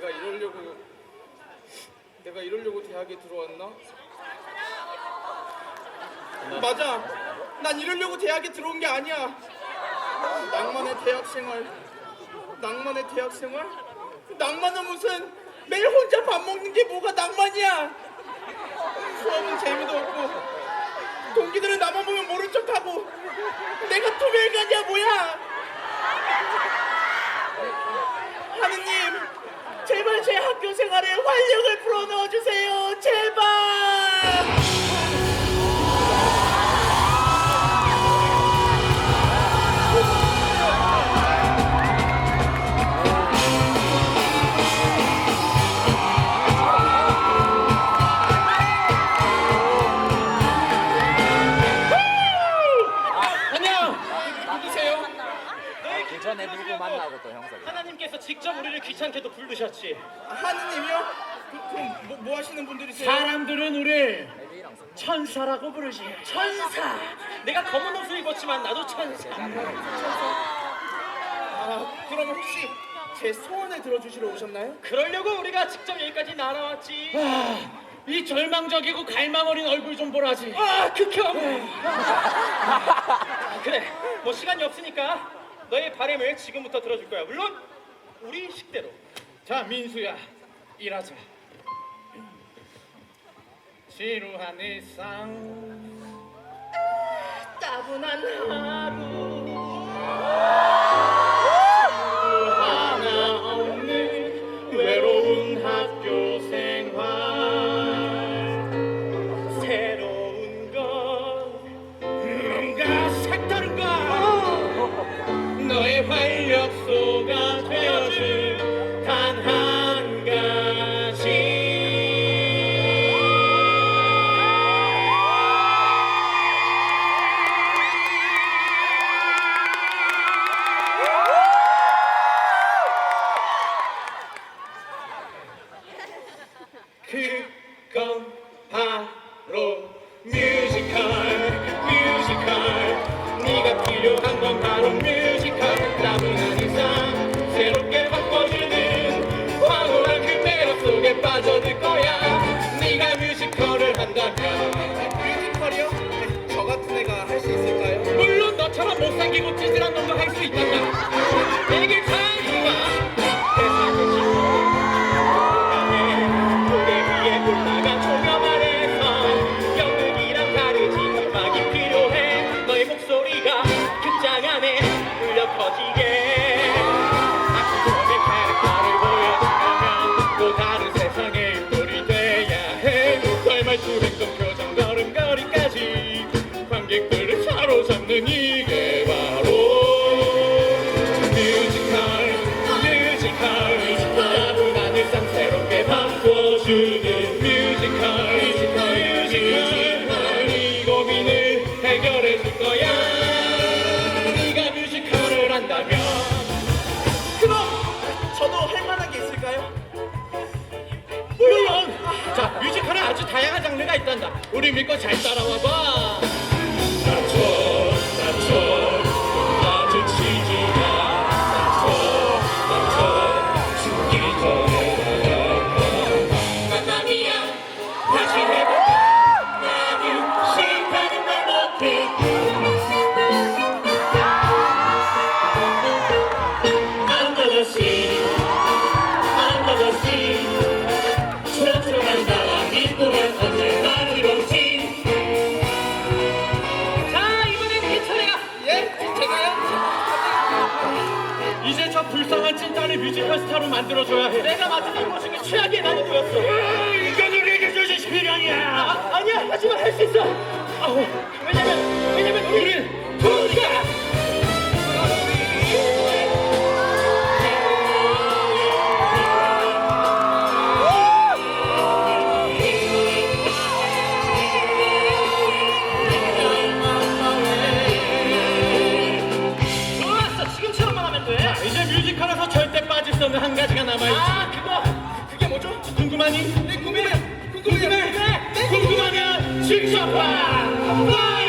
내가 이러려고 내가 이러려고 대학에 들어왔나? 맞아. 난 이러려고 대학에 들어온 게 아니야. 낭만의 대학 생활. 낭만의 대학 생활? 낭만은 무슨 매일 혼자 밥 먹는 게 뭐가 낭만이야? 수업은 재미도 없고 동기들은 나만 보면 모른 척하고 내가 투별가냐 뭐야? 하느님 제발 제 학교 생활에 활력을 불어넣어 주세요. 제발 아, 하느님이요? 그, 그럼 뭐, 뭐 하시는 분들이세요? 사람들은 성. 천사라고 부르지. 천사. 내가 검은 옷을 입었지만 나도 천사. 아 그럼 혹시 제 소원을 들어주시러 오셨나요? 그러려고 우리가 직접 여기까지 날아왔지. 아, 이 절망적이고 갈망 어린 얼굴 좀 보라지. 아, 극혐. 그래, 뭐 시간이 없으니까 너의 바램을 지금부터 들어줄 거야. 물론 우리 식대로. 자, 민수야, 일하자. 지루한 일상, 따분한 하루. 바로 뮤지컬 뮤지컬. 네가 필요한 건 바로 뮤지컬. 따분한 일상 새롭게 바꿔주는 황홀한 그 매력 속에 빠져들 거야. 네가 뮤지컬을 한다면. 뮤지컬이요? 네, 저 같은 애가 할 수 있을까요? 물론 너처럼 못생기고 찌질한 놈도 할 수 있단다. 내게 잘 다양한 장르가 있단다. 우리 믿고 잘 따라와봐 언제나 자 이번엔 희철이가. 예? 제가요? 이제 저 불쌍한 찐따를 뮤지컬 스타로 만들어줘야 해. 내가 맡은 임무 중에 최악의 난이도였어. 이건 우리에게 주신 시련이야. 아, 아니야 하지만 할 수 있어. 아우, 왜냐면 왜냐면 우리 자, 이제 뮤지컬에서 절대 빠질 수 없는 한 가지가 남아있지 아 그거. 그게 뭐죠? 궁금하니? 네 궁금해 궁금해. 네, 궁금하면 직접 봐